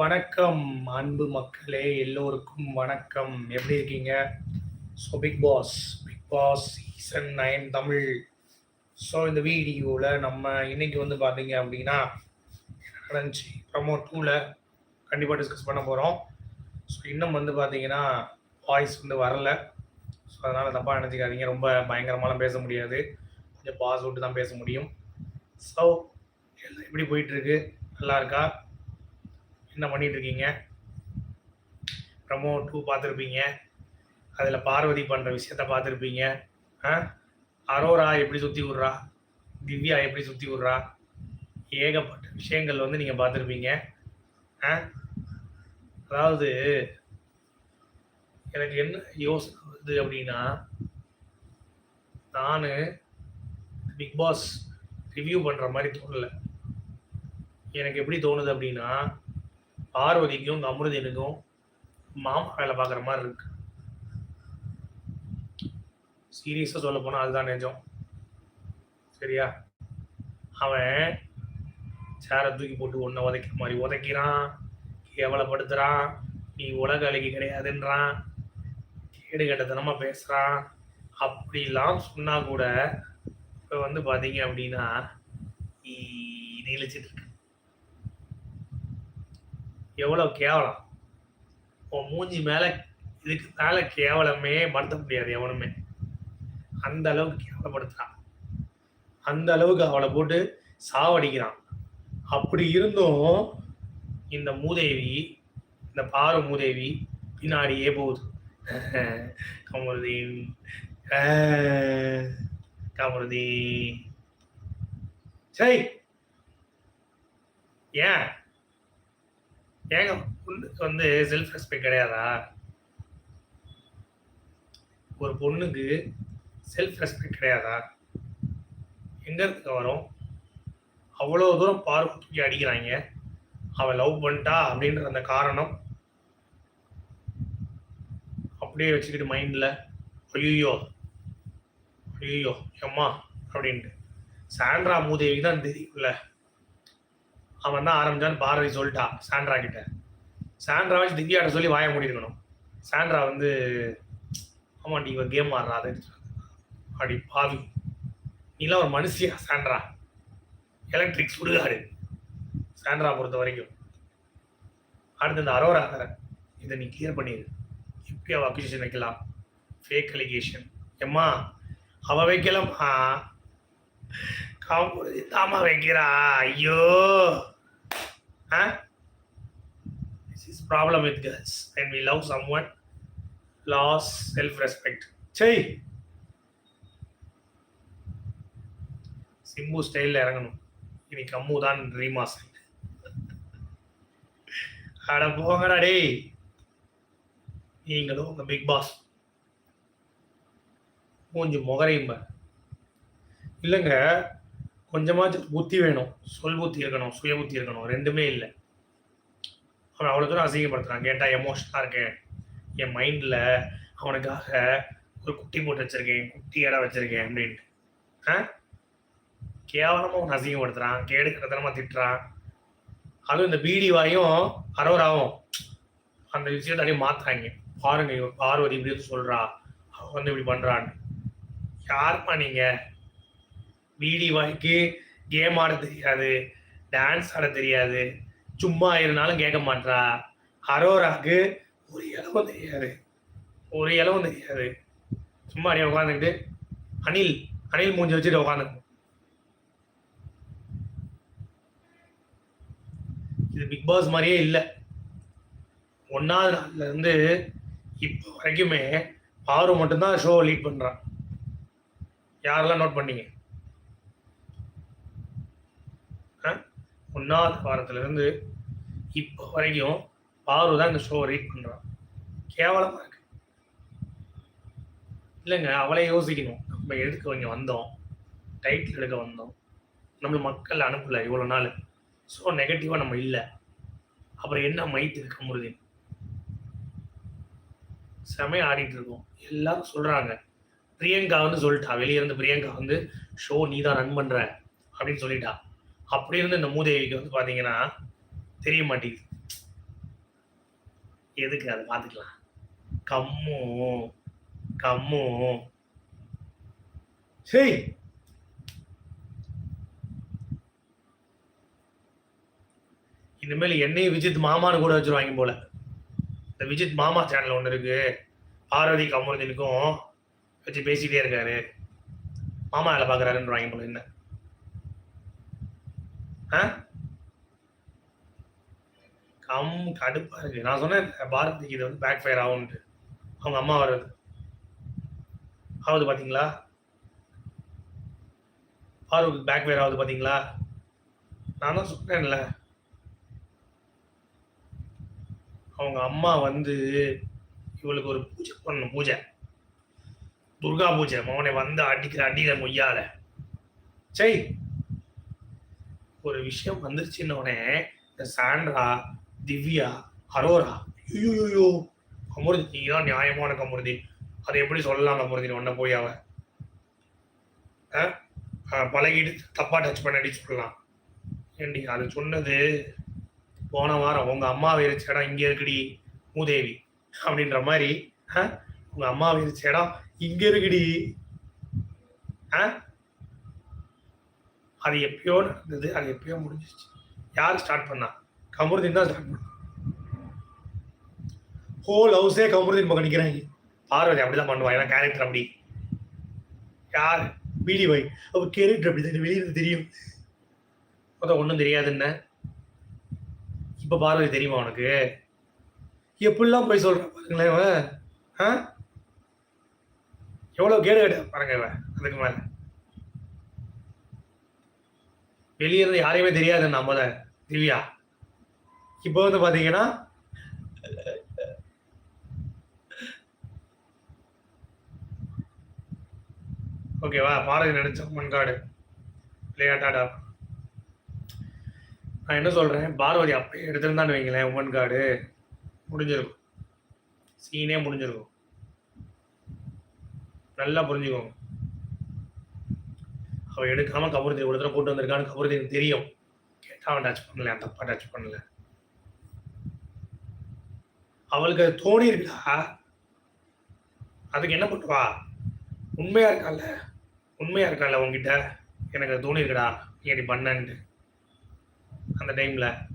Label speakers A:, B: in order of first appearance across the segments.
A: வணக்கம் அன்பு மக்களே எல்லோருக்கும் வணக்கம். எப்படி இருக்கீங்க? So Bigg Boss Bigg Boss season nine Tamil. So இந்த வீடியோவில் நம்ம இன்னைக்கு வந்து பார்த்தீங்க அப்படின்னா நடந்துச்சு ப்ரமோ டூவில் கண்டிப்பாக டிஸ்கஸ் பண்ண போகிறோம் ஸோ இன்னும் வந்து பார்த்தீங்கன்னா வாய்ஸ் வந்து வரல. ஸோ அதனால் தப்பாக நினச்சிக்காதீங்க. ரொம்ப பயங்கரமாலாம் பேச முடியாது. கொஞ்சம் பாஸ் விட்டு தான் பேச முடியும். ஸோ எல்லாம் எப்படி போயிட்டுருக்கு நல்லா இருக்கா? என்ன பண்ணிட்டு இருக்கீங்க ப்ரமோ டூ பார்த்துருப்பீங்க. அதில் பார்வதி பண்ணுற விஷயத்த பார்த்துருப்பீங்க. ஆ? அரோரா எப்படி சுற்றி விட்றா? திவ்யா எப்படி சுற்றி விட்றா? ஏகப்பட்ட விஷயங்கள் வந்து நீங்கள் பார்த்துருப்பீங்க. ஆ? அதாவது எனக்கு என்ன யோசனை வருது அப்படின்னா நான் பிக் பாஸ் ரிவ்யூ பண்ணுற மாதிரி தோணலை. எனக்கு எப்படி தோணுது அப்படின்னா பார்வதிக்கும் உங்க அமிர்தனுக்கும் மாமா வேலை பார்க்குற மாதிரி இருக்கு. சீரியஸாக சொல்ல போனால் அதுதான் நிஜம். சரியா? அவன் சேரை தூக்கி போட்டு ஒன்றை உதைக்கிற மாதிரி உதைக்கிறான் கேவலப்படுத்துகிறான் நீ உலக அழகி கிடையாதுன்றான் கேடு கட்டத்தனமாக பேசுகிறான் அப்படிலாம் சொன்னால் கூட இப்போ வந்து பார்த்தீங்க அப்படின்னா நீளிச்சிட்டு இருக்கு. எவ்வளோ கேவலம்? உன் மூஞ்சி மேலே இதுக்கு மேலே கேவலமே படுத்த முடியாது எவனுமே. அந்த அளவுக்கு கேவலப்படுத்துறான். அந்த அளவுக்கு அவளை போட்டு சாவடிக்கிறான். அப்படி இருந்தும் இந்த மூதேவி இந்த பாரு மூதேவி பின்னாடியே போகுது. கமருதீன். கமருதீன். சரி. ஏன்? ஏங்க பொண்ணுக்கு வந்து செல்ஃப் ரெஸ்பெக்ட் கிடையாதா? ஒரு பொண்ணுக்கு செல்ஃப் ரெஸ்பெக்ட் கிடையாதா? எங்க இருந்து வரும் அவ்வளோ தூரம் பார்வை தூக்கி அடிக்கிறாங்க. அவன் லவ் பண்ணிட்டா அப்படின்ற அந்த காரணம் அப்படியே வச்சுக்கிட்டு மைண்டில் ஐயோ ஐயோ எம்மா அப்படின்ட்டு. சாண்ட்ரா மூதேவிக்கு தான் தெரியும்ல. அவன் தான் ஆரம்பிச்சான்னு பாரதி சொல்லிட்டா சாண்ட்ரா கிட்ட. சாண்ட்ரா வச்சு திவ்யாட்ட சொல்லி வாய முடியிருக்கணும் சாண்ட்ரா வந்து ஆமாண்டி இவ கேம் ஆடுறா அதை அப்படி பாவி. நீலாம் ஒரு மனுஷியா சாண்ட்ரா. எலக்ட்ரிக் சுடுகாடு. சாண்ட்ரா பொறுத்த வரைக்கும். அடுத்து இந்த அரோரா இதை நீ கிளியர் பண்ணிடு எப்படி அவள் அக்யூசேஷன் வைக்கலாம்? ஃபேக் அலிகேஷன் எம்மா அவ வைக்கலாமா காம்பு தாமா வைக்கிறா. ஐயோ. This is problem with girls and we love someone loss self respect சை சிம்பு ஸ்டைலில் இறங்கணும். இன்னைக்கு அம்மு தான் ரீமாஸ் அட போங்கடா டேய். நீங்களும் உங்க பிக் பாஸ் மூஞ்சி முகரையும் இல்லைங்க கொஞ்சமாச்சும் புத்தி வேணும். சொல் புத்தி இருக்கணும் சுய புத்தி இருக்கணும். ரெண்டுமே இல்லை. அவன் அவ்வளோ தூரம் அசிங்கப்படுத்துறான். கேட்டால் எமோஷனாக இருக்கேன். என் மைண்டில் அவனுக்காக ஒரு குட்டி போட்டு வச்சிருக்கேன். குட்டி இடம் வச்சுருக்கேன். அப்படின்ட்டு. ஆ? கேவலமாக அவன் அசிங்கப்படுத்துகிறான் கேடு திட்டுறான். அதுவும் இந்த பீடி வாயும் அரோராவும் அந்த விஷயத்தை அப்படியே மாற்றுறாங்க பாருங்க இவன் பார்வதி இப்படி சொல்கிறா அவன் வந்து இப்படி பண்ணுறான்னு யாருப்பா நீங்கள் பீடி வாய்க்கு கேம் ஆட தெரியாது டான்ஸ் ஆட தெரியாது சும்மா இருந்தாலும் கேட்க மாட்றா அரோராக்கு ஒரு இளவும் தெரியாது. ஒரு இளவும் தெரியாது. சும்மா அப்படியே உட்காந்துக்கிட்டு அனில் அனில் மூஞ்சி வச்சுட்டு உட்காந்துக்கும் இது பிக் பாஸ் மாதிரியே இல்லை. ஒன்றாவது நாள்லேருந்து இப்போ வரைக்குமே பாரு மட்டும்தான் ஷோ லீட் பண்ணுறான் யாரெல்லாம் நோட் பண்ணீங்க? ஒன்றாவது வாரத்திலிருந்து இப்போ வரைக்கும் பாரு தான் இந்த ஷோவை ரீட் பண்ணுறான் கேவலமாக இருக்கு. இல்லைங்க அவளே யோசிக்கணும். நம்ம எதுக்கு இங்கே வந்தோம்? டைட்டில் எடுக்க வந்தோம். நம்ம மக்கள் அனுப்பல இவ்வளோ நாள். ஸோ நெகட்டிவாக நம்ம இல்லை. அப்புறம் என்ன மைத்துக்கு இருக்க முடியுது செமையா ஆடிட்டு இருக்கோம். எல்லாரும் சொல்கிறாங்க பிரியங்கா வந்து சொல்லிட்டா. வெளியே இருந்து பிரியங்கா வந்து ஷோ நீ தான் ரன் பண்ணுற அப்படின்னு சொல்லிட்டா. அப்படி இருந்து இந்த மூதேவிக்கு வந்து பார்த்தீங்கன்னா தெரிய மாட்டேங்குது. எதுக்கு அதை பார்த்துக்கலாம்? கம்மு கம்மு. சரி இனிமேல் என்னையும் விஜித் மாமான்னு கூட வச்சிருவாங்க போல. இந்த விஜித் மாமா சேனல் ஒன்று இருக்கு. பார்வதி கமருதீனுக்கும் வச்சு பேசிட்டே இருக்காரு. மாமா வேலை பார்க்குறாருன்றவாங்க போல என்ன? கம் கடுப்பா இருக்கு. நான் சொன்னேன் பாரதிக்கு இது வந்து பேக் ஃபயர் ஆகும்ட்டு அவங்க அம்மா வர்றது. ஆகுது பாத்தீங்களா? பாருக்கு பேக் ஃபயர் ஆகுது பாத்தீங்களா? நான் தான் சொன்னேன்ல. அவங்க அம்மா வந்து இவளுக்கு ஒரு பூஜை பண்ணணும் பூஜை. துர்கா பூஜை. மோனை வந்து அடிக்கிற அடிக்கிற மொய்யால. சை ஒரு விஷயம் வந்துருச்சுன்னு உடனே இந்த சாண்ட்ரா திவ்யா அரோரா ஐயோ கமுருதி நீ தான் நியாயமான கமுருதி அதை எப்படி சொல்லலாம் கமுருதி ஒன்ன போய் அவ? பழகிட்டு தப்பா டச் பண்ணி சொல்லலாம். ஏண்டி அது சொன்னது போன வாரம் உங்க அம்மா இருச்ச இடம் இங்க இருக்குடி மூதேவி அப்படின்ற மாதிரி உங்க அம்மா இருச்ச இடம் இங்க இருக்குடி. ஆ? அது எப்பயோ நடந்தது அது எப்பயோ முடிஞ்சிச்சு. யார் ஸ்டார்ட் பண்ணா? கமருதீன் தான் ஸ்டார்ட் பண்ணா. ஹோல் ஹவுஸே கமருதீன் பக்கம் நிற்கிறாங்க பார்வதி அப்படிதான் பண்ணுவா ஏன்னா கேரக்டர் அப்படி. யார்? பீடி பாய். அவ கேரக்டர் அப்படி தான் வெளியிருந்து தெரியும். மொத்தம் ஒன்றும் தெரியாதுன்னு இப்போ பார்வதி தெரியுமா உனக்கு? எப்படிலாம் போய் சொல்றான் பாருங்களேன் இவன். ஆ? எவ்வளோ கேடு கேட்டு பாருங்க இவன் அதுக்கு மேலே. வெளியே இருந்து யாரையுமே தெரியாது நம்ம திவ்யா. இப்போ வந்து பாத்தீங்கன்னா ஓகேவா பாரதி நினைச்ச மண்காடு விளையாட்டாடா நான் என்ன சொல்றேன் பாரவதி அப்பயே எடுத்துருந்தான்னு வைங்களேன் உமன் கார்டு முடிஞ்சிருக்கும் சீனே முடிஞ்சிருக்கும். நல்லா புரிஞ்சுக்கோங்க. அவ எடுக்காம கபூர்த்தி ஒரு தடவை கூட்டு வந்திருக்கான்னு கபூர்த்தி தெரியும். கேட்டா அவன் டச் பண்ணல தப்பா டச் பண்ணல. அவளுக்கு அது தோணி இருக்கா? அதுக்கு என்ன பண்ணுவா? உண்மையா இருக்கால உண்மையா இருக்கால உங்ககிட்ட எனக்கு அது தோணி இருக்குடா நீ அப்படி பண்ணன்ட்டு. அந்த டைம்ல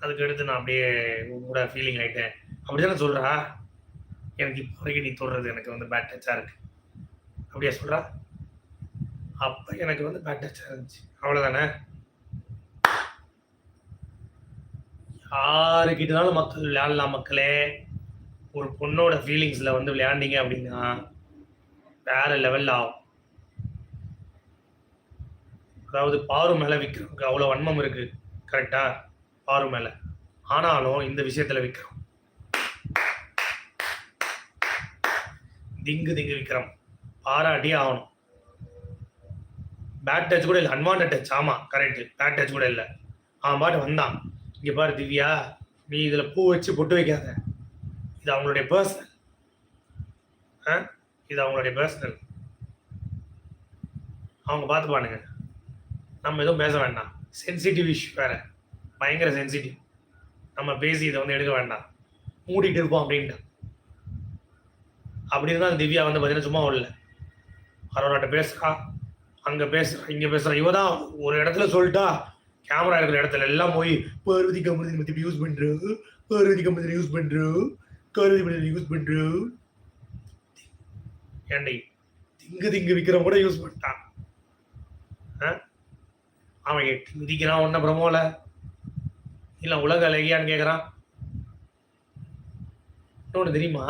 A: அதுக்கு அடுத்து நான் அப்படியே உன் கூட ஃபீலிங் ஆயிட்டேன். அப்படிதானே சொல்றா? எனக்கு இப்போ வரைக்கும் நீ தொடுறது எனக்கு வந்து பேட் டச்சா இருக்கு. அப்படியா சொல்றா? அப்ப எனக்கு வந்து பேட் டச்சா இருந்துச்சு. அவ்வளவுதானே? யாருக்கிட்டனாலும் மக்கள் விளையாடலாம் மக்களே. ஒரு பொண்ணோட ஃபீலிங்ஸ்ல வந்து விளையாண்டீங்க அப்படின்னா வேற லெவல்ல ஆகும். அதாவது பாரு மேல விற்கிறவங்க அவ்வளவு வன்மம் இருக்கு. கரெக்டா பாரு மேல. ஆனாலும் இந்த விஷயத்துல விற்கிறோம் திங்கு திங்கு விக்ரம். பாராட்டி ஆகணும். பேட் டச் கூட இல்லை அன்வான்ட் டச் ஆமா கரெக்ட் பேட் டச் கூட இல்லை. அவன் பாட்டு வந்தான். இங்கே பாரு திவ்யா நீ இதில் பூ வச்சு பொட்டு வைக்காத. இது அவங்களுடைய பர்சனல் ஆ? இது அவங்களுடைய பர்சனல் அவங்க பார்த்துப்பானுங்க நம்ம எதுவும் பேச வேண்டாம். சென்சிட்டிவ் இஷ்யூ வேற. பயங்கர சென்சிட்டிவ் நம்ம பேசி இதை வந்து எடுக்க வேண்டாம். மூடிட்டு இருப்போம் அப்படின்ட்டு. அப்படி இருந்தால் திவ்யா வந்து பார்த்தீங்கன்னா சும்மா இல்லை அவரோட பேசுகிறா அங்க பேசுறா இங்க பேசுகிறேன் இவ தான் ஒரு இடத்துல சொல்லிட்டா கேமரா இருக்கிற இடத்துல எல்லாம் போய் பார்வதி கம்பெனி பற்றி யூஸ் பண்ணுறது பார்வதி கம்பெனி யூஸ் பண்ணுறது கருதி கம்பெனி யூஸ் பண்ணுறது ஏண்டை திங்கு திங்கு விக்ரம் கூட யூஸ் பண்ணிட்டான். ஆ? அவன் எட்டு மிதிக்கிறான் ஒன்ன பிரமோல இல்ல. உலக அழகியான்னு கேக்குறான். இன்னொன்று தெரியுமா?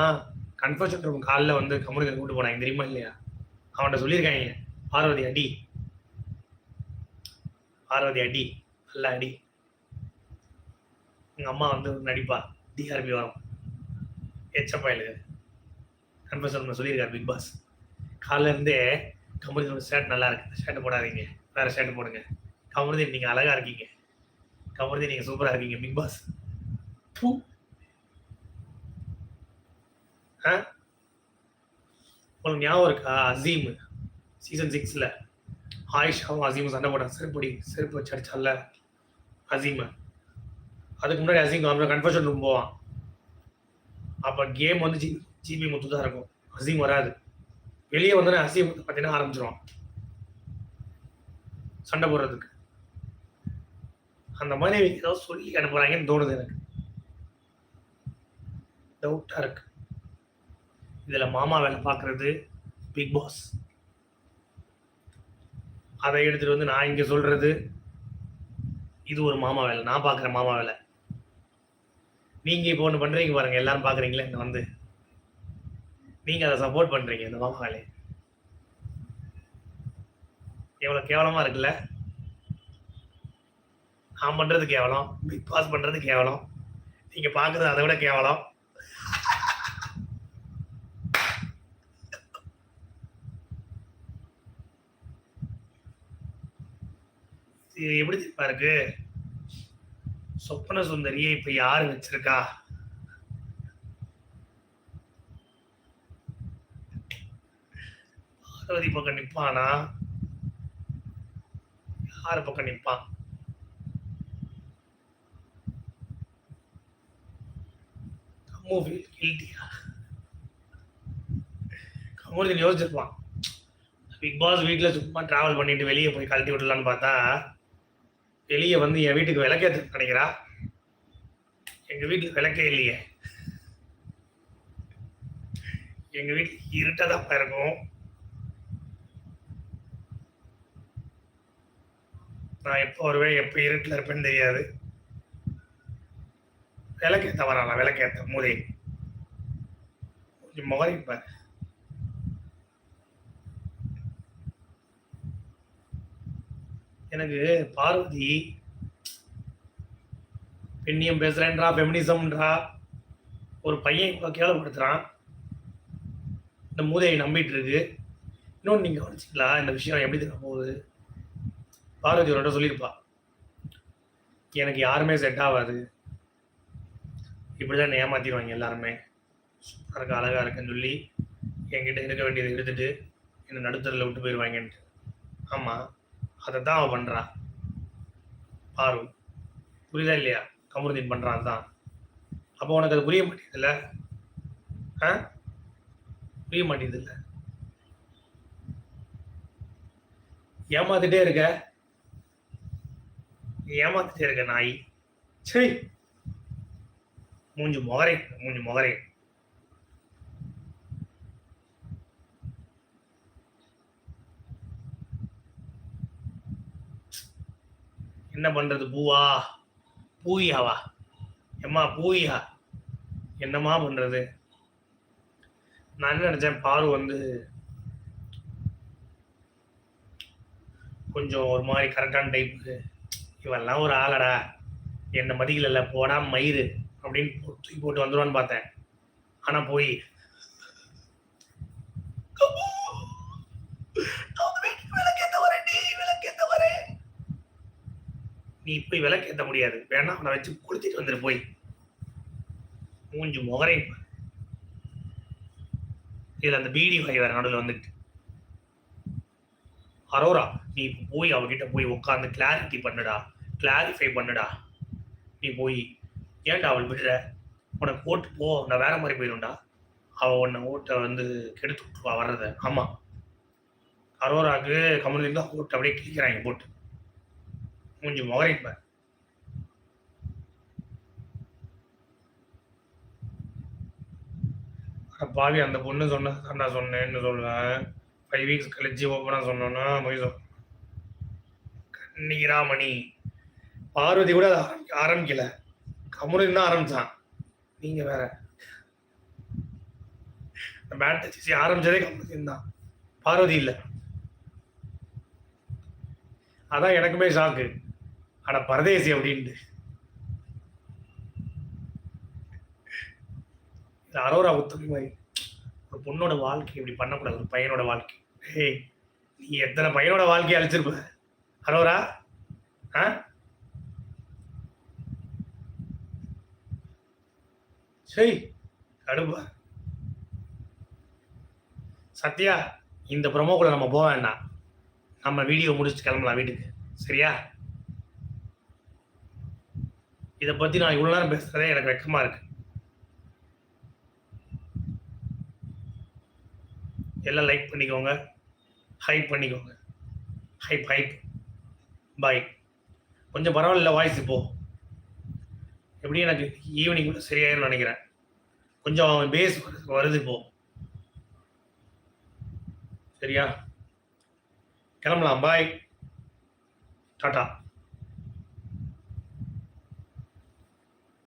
A: கன்ஃபர்ஷன் ரூம் காலைல வந்து கம்யூனிகேட் கூப்பிட்டு போனாங்க. தெரியுமா இல்லையா? அவன்கிட்ட சொல்லியிருக்காங்க. பார்வதி அடி. பார்வதி அடி. நல்ல அடி. எங்கள் அம்மா வந்து நடிப்பா. டிஆர்பி வரும். எச்சப்பாயிலுக்கு கன்ஃபர்ஸ் ரூம்ல சொல்லியிருக்காரு பிக் பாஸ் காலைல இருந்தே கமருதீனோட ஷர்ட் நல்லா இருக்கு. ஷர்ட் போடாதீங்க. வேற ஷர்ட் போடுங்க. கமருதி நீங்கள் அழகா இருக்கீங்க. கமருதி நீங்கள் சூப்பராக இருக்கீங்க. பிக் பாஸ் பூ. ஆ? உங்களுக்கு ஞாபகம் இருக்கா? அசீம். சீசன் சிக்ஸ்ல ஆயிஷாவும் அசீமும் சண்டை போட்டாங்க. செருப்படி செருப்பு வச்சு அடிச்சால அசீம். அதுக்கு முன்னாடி அசீம் கன்ஃபர்ஷன் ரூம் போவான். அப்போ கேம் வந்து ஜி ஜிபி முத்து தான் இருக்கும். அசீம் வராது. வெளியே வந்தோடனே அசீம் பார்த்தீங்கன்னா ஆரம்பிச்சிருவான். சண்டை போடுறதுக்கு. அந்த மாதிரி ஏதாவது சொல்லி அனுப்புகிறாங்கன்னு தோணுது எனக்கு. டவுட்டாக இருக்கு. இதில் மாமா வேலை பார்க்குறது பிக் பாஸ் அதை எடுத்துட்டு வந்து நான் இங்கே சொல்றது இது ஒரு மாமா வேலை நான் பார்க்குற மாமா வேலை. நீங்க இப்போ ஒன்று பண்றீங்க பாருங்க எல்லாரும் பார்க்குறீங்களே? இந்த வந்து. நீங்க அதை சப்போர்ட் பண்றீங்க இந்த மாமா வேலையை. எவ்வளவு கேவலமா இருக்குல்ல? நான் பண்றது கேவலம் பிக் பாஸ் பண்றது கேவலம். நீங்க பார்க்குறது அதை விட கேவலம் இது எப்படி தெரியுமா இருக்கு? சொப்பன சுந்தரியை இப்ப யாரு வச்சிருக்கா? பார்வதி பக்கம் நிப்பானா? யாரு பக்கம் நிப்பான் மூவி யோசிச்சிருப்பான். பிக் பாஸ் வீட்டில் சும்மா டிராவல் பண்ணிட்டு வெளியே போய் கழட்டி விடலான்னு பார்த்தா வெளியே வந்து என் வீட்டுக்கு விளக்கேற்ற நினைக்கிறா? எங்கள் வீட்டுக்கு விளக்கே இல்லையே. எங்கள் வீட்டுக்கு இருட்டதான் இருக்கும் நான் எப்போ வருவேன் எப்போ இருட்டில் இருப்பேன்னு தெரியாது. விளக்கேற்ற வரலாம் விளக்கேற்ற மூதை கொஞ்சம் முகரிப்பார் எனக்கு பார்வதி பெண்ணியம் பேசுறேன்றா ஃபெமினிசம்ன்றா ஒரு பையன் இப்போ கேவலப்படுத்துறான். இந்த மூதையை நம்பிட்டு இருக்கு இன்னொன்று நீங்கள் கவனிச்சிங்களா இந்த விஷயம் எப்படி தெரியும் போகுது? பார்வதி ஒரு சொல்லியிருப்பா. எனக்கு யாருமே செட் ஆகாது. இப்படிதான் என்னை ஏமாத்திடுவாங்க எல்லாருமே. சூப்பராக இருக்கு அழகாக இருக்குன்னு சொல்லி என்கிட்ட இருக்க வேண்டியதை எடுத்துட்டு என்னை நடுத்தரில் விட்டு போயிடுவாங்கன்ட்டு ஆமாம் அதை தான் அவன் பண்ணுறான் பாரு புரியுதா இல்லையா? கமருதீன் பண்ணுறான் தான். அப்போ உனக்கு அது புரிய மாட்டேங்குதுல்ல? ஆ? புரிய மாட்டேங்குதுல்ல? ஏமாத்திட்டே இருக்க. ஏமாத்திட்டே இருக்க நாய். சரி மூஞ்சு முகரை மூஞ்சு முகரை. என்ன பண்றது பூவா? பூயாவா எம்மா பூயா என்னம்மா பண்றது? நான் என்ன நினச்சேன் பாரு வந்து கொஞ்சம் ஒரு மாதிரி கரெக்டான டைப்பு இவெல்லாம் ஒரு ஆளடா. என்ன மதிக்கல போடா மயிறு அப்படின்னு தூக்கி போட்டு வந்துருவான்னு பார்த்தேன். ஆனால் போய் நான் உங்க வீட்டுக்கு விளக்கேத்த வரேன், நீ விளக்கேத்த வரேன். நீ போய் விளக்கேத்த முடியாது. வேணா அவனை வச்சு கொடுத்துட்டு வந்துரு போய். மூஞ்சு முகரை இதுல அந்த பீடி வாய் வேற நடுவில் வந்துட்டு. அரோரா நீ இப்போ போய் அவகிட்ட போய் உட்காந்து கிளாரிட்டி பண்ணுடா. கிளாரிஃபை பண்ணுடா. நீ போய் ஏன்டா அவள் விடுற? உனக்கு ஓட்டு போ நான் வேற மாதிரி போயிடும்டா அவள் உன்னை ஓட்டை வந்து கெடுத்து விட்டுருவா வர்றத. ஆமாம் அரோராக்கு கமலின் தான் ஓட்டு அப்படியே கிழிக்கிறாங்க போட்டு. மூஞ்சி முகரைப்ப பாவி அந்த பொண்ணு சொன்ன நான் சொன்னேன்னு சொல்லுவேன் ஃபைவ் வீக்ஸ் கழிச்சு ஓப்பனாக சொன்னோன்னா மொய் சொல் கண்ணீராமணி பார்வதி கூட அதை ஆரம்பிக்கல. கமருதீன் தான் ஆரம்பிச்சான். நீங்க வேற. இந்த பேட் டச் ஆரம்பிச்சதே கமருதீன் தான் பார்வதி இல்லை. அதான் எனக்குமே ஷாக்கு அட பரதேசி அப்படின்ட்டு. இது அரோரா உத்தமி மாதிரி ஒரு பொண்ணோட வாழ்க்கை இப்படி பண்ணக்கூடாது ஒரு பையனோட வாழ்க்கை. ஏய் நீ எத்தனை பையனோட வாழ்க்கையை அழிச்சிருப்ப? அரோரா? ஆ? சரி கடுப்பா சத்யா இந்த ப்ரொமோக்குள்ள நம்ம போக வேண்டாம். நம்ம வீடியோ முடிச்சுட்டு கிளம்பலாம் வீட்டுக்கு. சரியா? இதை பற்றி நான் இவ்வளோ நேரம் பேசுறதே எனக்கு வெக்கமாக இருக்கு. எல்லாம் லைக் பண்ணிக்கோங்க. ஹைப் பண்ணிக்கோங்க. ஹைப் ஹைப் பாய் கொஞ்சம் பரவாயில்ல வாய்ஸ் இப்போ எப்படி எனக்கு ஈவினிங் கூட சரியாயிரும்னு நினைக்கிறேன். கொஞ்சம் பேஸ் வருது இப்போ சரியா? கிளம்பலாம். பாய் டாட்டா